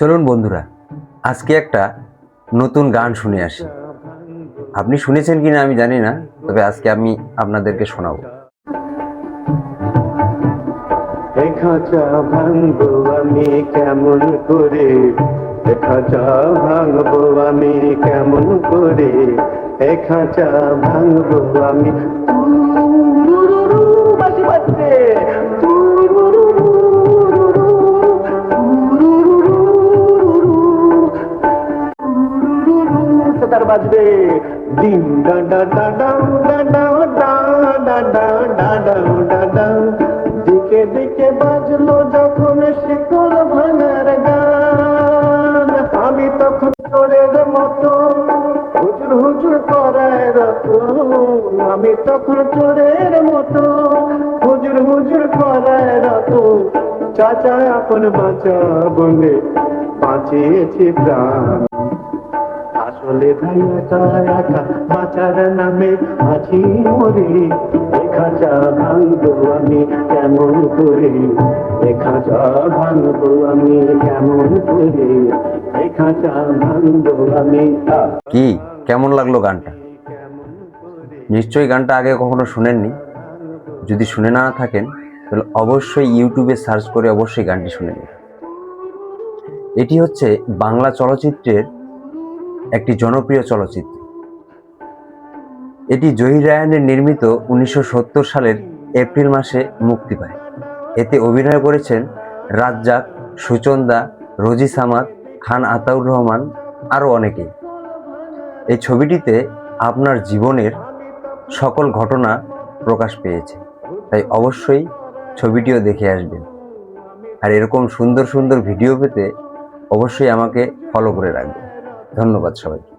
চলুন বন্ধুরা, আজকে একটা নতুন গান শুনে আসি। আপনি শুনেছেন কিনা আমি জানি না, তবে আজকে আমি আপনাদেরকে শোনাবো। খাঁচা কেমন করে? খাঁচা ভাঙবো আমি কেমন করে? খাঁচা ভাঙবো আমি তুরুরু, সেতার বাজবে ডা ডা ডা ডাউ ডা ডাউ ডা ডা ডাউ ডা ডাউ ডা ডাউ দিকে দিকে বাজলো যখন শিকল ভাঙার গান আমি তখন চোরের মতো হুজুর হুজুর করায় রতন আমি তখন চোরের মতো হুজুর হুজুর করায় রতন চাচা আপন বাঁচা বলে বাঁচিয়েছি প্রাণ আসলে ভাই একা একা, বাঁচার নামে আছি মরে। খাঁচা ভাঙবো আমি কেমন করে? এ খাঁচা ভাঙবো আমি কেমন করে? এ খাঁচা ভাঙবো আমি কি? কেমন লাগল গানটা? নিশ্চয়ই গানটা আগে কখনো শুনেননি। যদি শুনে না থাকেন, তাহলে অবশ্যই ইউটিউবে সার্চ করে অবশ্যই গানটি শুনে নিন। এটি হচ্ছে বাংলা চলচ্চিত্রের একটি জনপ্রিয় চলচ্চিত্র। এটি জহির রায়হানের নির্মিত উনিশশো সত্তর সালের এপ্রিল মাসে মুক্তি পায়। এতে অভিনয় করেছেন রাজ্জাক, সুচন্দা, রোজি সামাদ, খান আতাউর রহমান আরও অনেকে। এই ছবিটিতে আপনার জীবনের সকল ঘটনা প্রকাশ পেয়েছে। তাই অবশ্যই ছবিটিও দেখে আসবেন। আর এরকম সুন্দর সুন্দর ভিডিও পেতে অবশ্যই আমাকে ফলো করে রাখবেন। ধন্যবাদ সবাইকে।